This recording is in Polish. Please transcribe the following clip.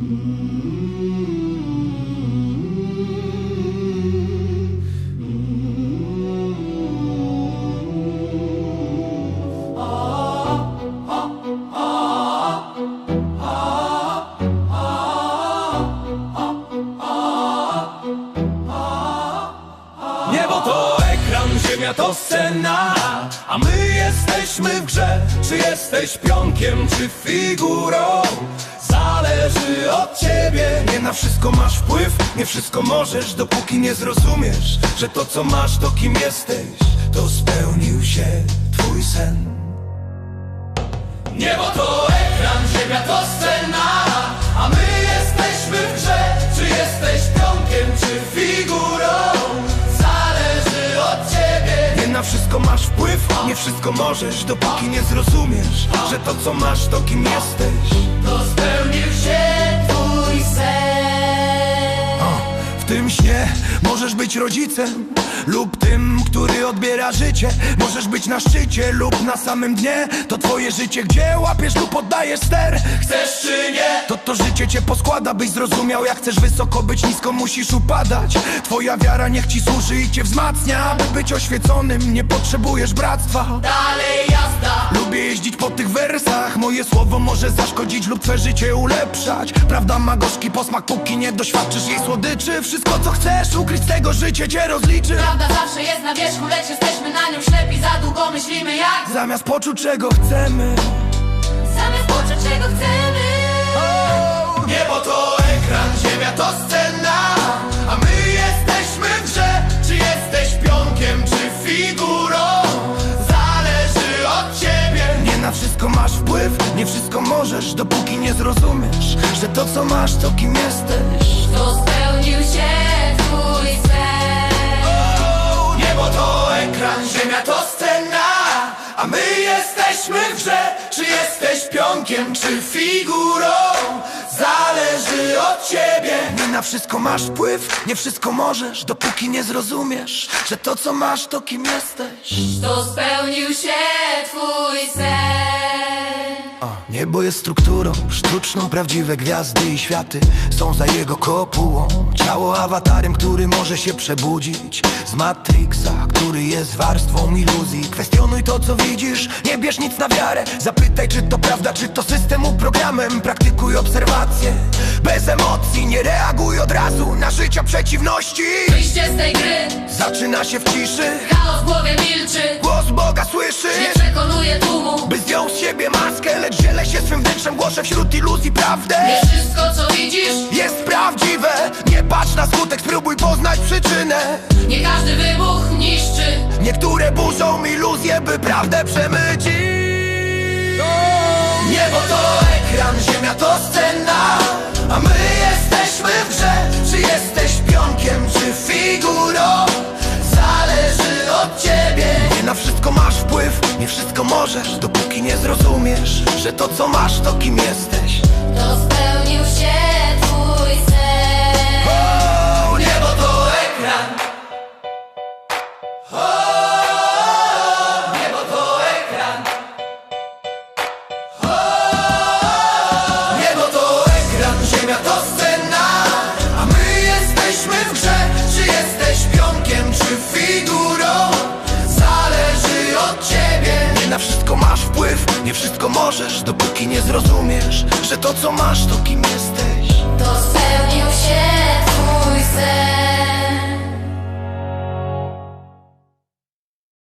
Niebo to ekran, ziemia to scena A my jesteśmy w grze. Czy jesteś pionkiem, czy figurą Zależy od ciebie. Nie na wszystko masz wpływ, nie wszystko możesz Dopóki nie zrozumiesz, że to co masz to kim jesteś. To spełnił się twój sen. Niebo to ekran, ziemia to scena A my jesteśmy w grze. Czy jesteś pionkiem, czy figurą? Zależy od ciebie. Nie na wszystko masz wpływ, nie wszystko możesz Dopóki nie zrozumiesz, że to co masz to kim jesteś. To spełnił tym śnie. Możesz być rodzicem lub tym, który odbiera życie. Możesz być na szczycie lub na samym dnie. To twoje życie, gdzie łapiesz lub oddajesz ster. Chcesz czy nie? To to życie cię poskłada, byś zrozumiał Jak chcesz wysoko być, nisko musisz upadać. Twoja wiara niech ci służy i cię wzmacnia Aby być oświeconym, nie potrzebujesz bractwa. Dalej jazda. Lubię jeździć po tych wersach Moje słowo może zaszkodzić lub twoje życie ulepszać. Prawda ma gorzki posmak, póki nie doświadczysz jej słodyczy. Wszystko co chcesz ukryć z tego życie cię rozliczy. Prawda zawsze jest na wierzchu, lecz jesteśmy na nią ślepi. Za długo myślimy jak Zamiast poczuć czego chcemy. Zamiast poczuć czego chcemy. Niebo to ekran, ziemia to nie wszystko możesz Dopóki nie zrozumiesz, że to co masz to kim jesteś. To spełnił się twój sen Niebo to ekran, ziemia to scena A my jesteśmy w grze. Czy jesteś pionkiem, czy figurą? Zależy od ciebie. Nie na wszystko masz wpływ, nie wszystko możesz Dopóki nie zrozumiesz, że to co masz to kim jesteś. To spełnił się twój sen Niebo jest strukturą sztuczną, prawdziwe gwiazdy i światy są za jego kopułą. Ciało awatarem, który może się przebudzić z Matrixa, który jest warstwą iluzji. Kwestionuj to, co widzisz, nie bierz nic na wiarę. Zapytaj, czy to prawda, czy to systemu programem. Praktykuj obserwacje, bez emocji, nie reaguj od razu na życia przeciwności. Wyjście z tej gry Zaczyna się w ciszy, Chaos w głowie milczy. Głos Boga słyszysz. Nie przekonuje tłumu. By zdjął z siebie maskę, lecz dzielę się swym wnętrzem. Głoszę wśród iluzji prawdę. Nie wszystko co widzisz Jest prawdziwe. Nie patrz na skutek, spróbuj poznać przyczynę. Nie każdy wybuch niszczy. Niektóre burzą iluzje, by prawdę przemycić nie wszystko możesz Dopóki nie zrozumiesz, że to co masz to kim jesteś możesz Dopóki nie zrozumiesz, że to co masz to kim jesteś